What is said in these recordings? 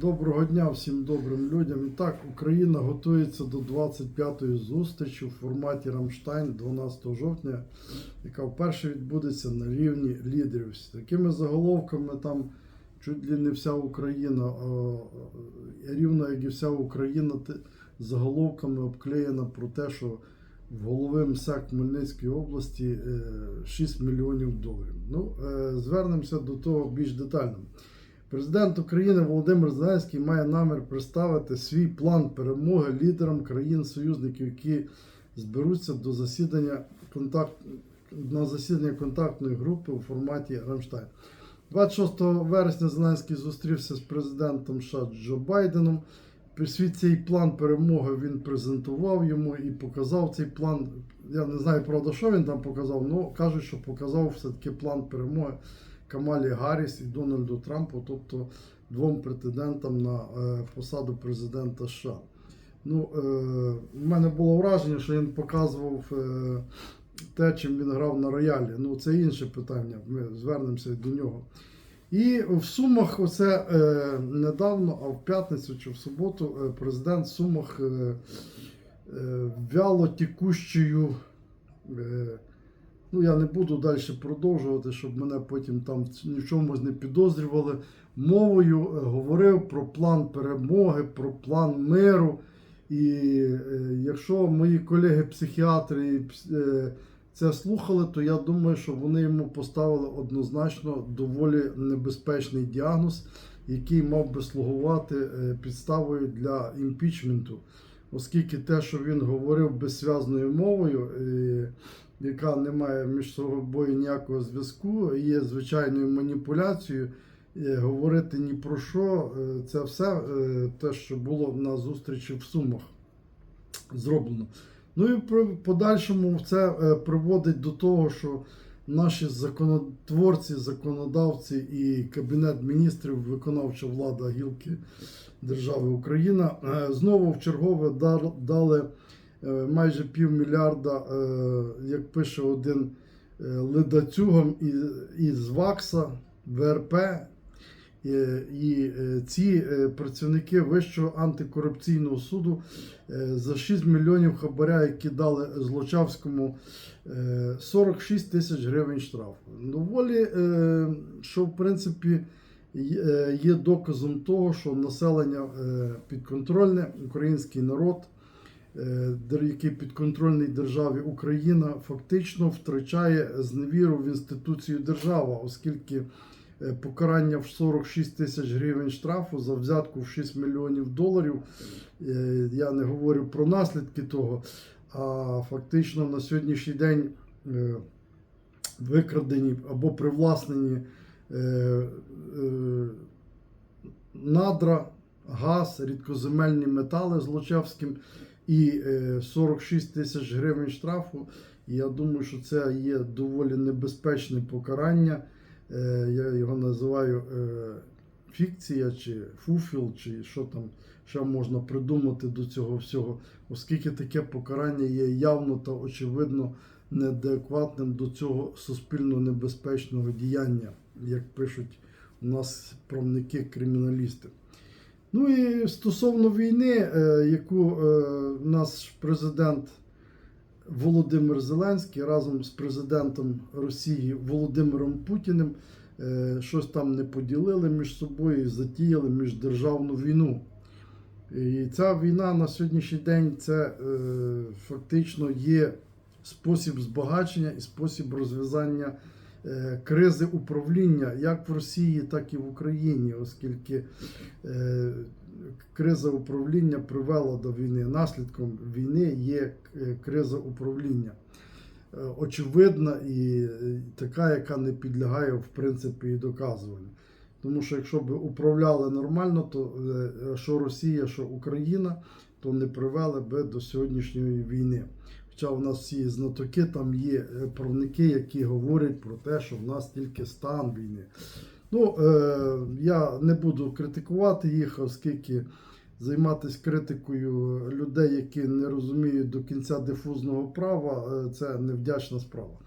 Доброго дня всім добрим людям. Так, Україна готується до 25-ї зустрічі в форматі Рамштайн 12 жовтня, яка вперше відбудеться на рівні лідерів. З такими заголовками там чуть ли не вся Україна, а, рівно як і вся Україна, заголовками обклеєна про те, що в голови МСЕК Хмельницької області е, 6 мільйонів доларів. Ну, е, звернемося до того більш детально. Президент України Володимир Зеленський має намір представити свій план перемоги лідерам країн-союзників, які зберуться до засідання контакт... на засідання контактної групи у форматі Рамштайн. 26 вересня Зеленський зустрівся з президентом США Джо Байденом. Свій цей план перемоги він презентував йому і показав цей план. Я не знаю, правда, що він там показав, але кажуть, що показав все-таки план перемоги Камалі Гарріс і Дональду Трампу, тобто двом претендентам на е, посаду президента США. Ну, е, в мене було враження, що він показував е, те, чим він грав на роялі. Ну, це інше питання. Ми звернемося до нього. І в Сумах, оце е, недавно, а в п'ятницю чи в суботу, е, президент Сумах е, е, вяло текущою. Ну, я не буду далі продовжувати, щоб мене потім там в чомусь не підозрювали. Мовою е, говорив про план перемоги, про план миру. І е, якщо мої колеги-психіатри е, це слухали, то я думаю, що вони йому поставили однозначно доволі небезпечний діагноз, який мав би слугувати підставою для імпічменту, оскільки те, що він говорив беззв'язною мовою, яка не має між собою ніякого зв'язку, є звичайною маніпуляцією. е, Говорити ні про що, е, це все е, те, що було на зустрічі в Сумах зроблено. Ну і при подальшому це приводить до того, що наші законотворці, законодавці і Кабінет міністрів, виконавча влада гілки держави Україна знову в чергове дали майже півмільярда, е, як пише один е, ледацюгам із- ВАКСа, ВРП. Е, І е, ці е, працівники Вищого антикорупційного суду е, за 6 мільйонів хабаря, які дали Злочавському, е, 46 тисяч гривень штрафу. Доволі, е, що в принципі є- е, доказом того, що населення е, підконтрольне, український народ, е, який підконтрольний державі Україна, фактично втрачає зневіру в інституцію держава, оскільки е, покарання в 46 тисяч гривень штрафу за взятку в 6 мільйонів доларів. Е, Я не говорю про наслідки того, а фактично на сьогоднішній день е, викрадені або привласнені е, е, надра, газ, рідкоземельні метали Злочевським і е, 46 тисяч гривень штрафу. Я думаю, що це є доволі небезпечне покарання. Е, Я його називаю е, фікція чи фуфіл, чи що там ще можна придумати до цього всього, оскільки таке покарання є явно та очевидно неадекватним до цього суспільно небезпечного діяння, як пишуть у нас правники-криміналісти. Ну і стосовно війни, е, яку е, наш президент Володимир Зеленський разом з президентом Росії Володимиром Путіним е, щось там не поділили між собою затіяли міждержавну війну. І ця війна на сьогоднішній день це фактично є спосіб збагачення і спосіб розв'язання кризи управління як в Росії, так і в Україні, оскільки е, криза управління привела до війни. Наслідком війни є е, криза управління. Е, Очевидна і е, така, яка не підлягає в принципі і доказуванню. Тому що якщо б управляли нормально, то е, що Росія, що Україна, то не привели би до сьогоднішньої війни. Хоча у нас всі знатоки, там є е, правники, які говорять про те, що в нас тільки стан війни. Ну, е, я не буду критикувати їх, оскільки займатися критикою людей, які не розуміють до кінця дифузного права, е, це невдячна справа.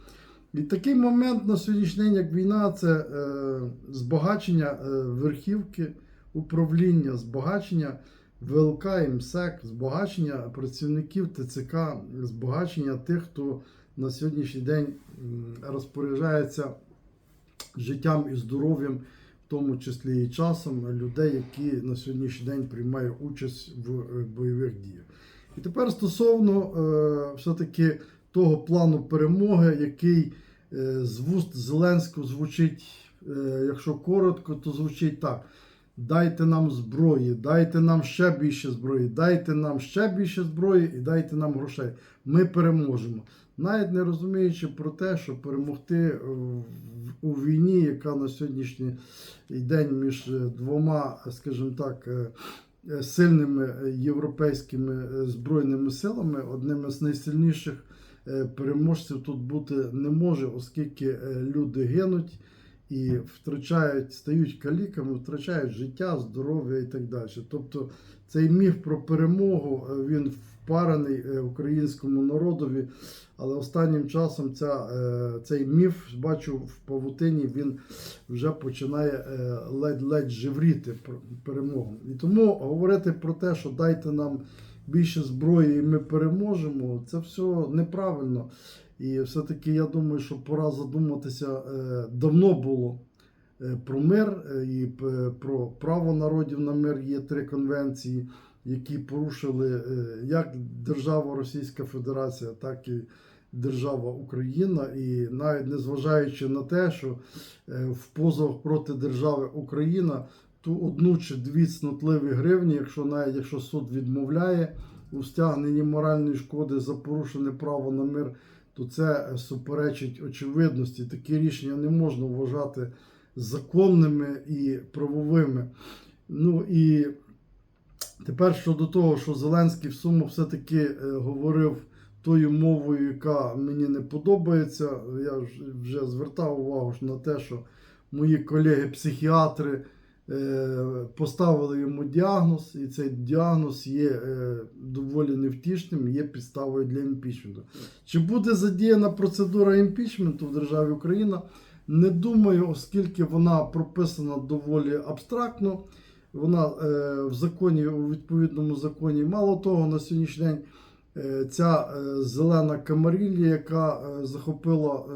І такий момент на сьогоднішній день, як війна, це е, збагачення е, верхівки управління, збагачення ВЛК МСЕК, збагачення працівників ТЦК, збагачення тих, хто на сьогоднішній день розпоряджається життям і здоров'ям, в тому числі і часом людей, які на сьогоднішній день приймають участь в е, бойових діях. І тепер стосовно е, все-таки того плану перемоги, який е, з вуст Зеленського звучить, якщо коротко, то звучить так. Дайте нам зброї, дайте нам ще більше зброї, дайте нам ще більше зброї і дайте нам грошей. Ми переможемо. Навіть не розуміючи про те, що перемогти е, у війні, яка на сьогоднішній день між е, двома, скажімо так, е, е, сильними е, європейськими е, збройними силами, одним з найсильніших е, переможців тут бути не може, оскільки е, люди гинуть і втрачають, стають каліками, втрачають життя, здоров'я і так далі. Тобто цей міф про перемогу е, він впарений е, українському народові, але останнім часом ця, е, цей міф бачу в павутині, він вже починає ледь-ледь живріти перемогу. І тому говорити про те, що дайте нам більше зброї і ми переможемо, це все неправильно. І все-таки я думаю, що пора задуматися е, давно було е, про мир е, і про право народів на мир. Є три конвенції, які порушили як держава Російська Федерація, так і держава Україна. І навіть незважаючи на те, що в позовах проти держави Україна ту одну чи дві цнотливі гривні, якщо навіть якщо суд відмовляє у стягненні моральної шкоди за порушене право на мир то це суперечить очевидності. Такі рішення не можна вважати законними і правовими. Ну і тепер щодо того, що Зеленський в суму все-таки е, говорив тою мовою, яка мені не подобається. Я вже звертав увагу на те, що мої колеги-психіатри поставили йому діагноз, і цей діагноз є е, доволі невтішним, є підставою для імпічменту. Чи буде задіяна процедура імпічменту в державі Україна? Не думаю, оскільки вона прописана доволі абстрактно. Вона е, в законі, у відповідному законі. Мало того, на сьогоднішній день е, ця е, зелена камарілля, яка е, захопила е,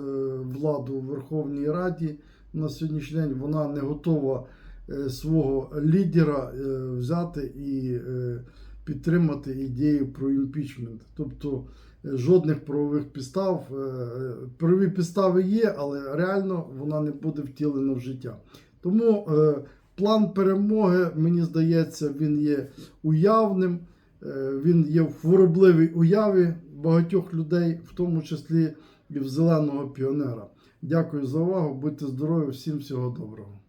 владу в Верховній Раді на сьогоднішній день, вона не готова е, свого лідера е, взяти і е, підтримати ідею про імпічмент. Тобто е, жодних правових підстав. е, е, Правові підстави є, але реально вона не буде втілена в життя. Тому е, план перемоги, мені здається, він є уявним, е, він є в хворобливій уяві багатьох людей, в тому числі і в зеленого піонера. Дякую за увагу, будьте здорові, всім всього доброго.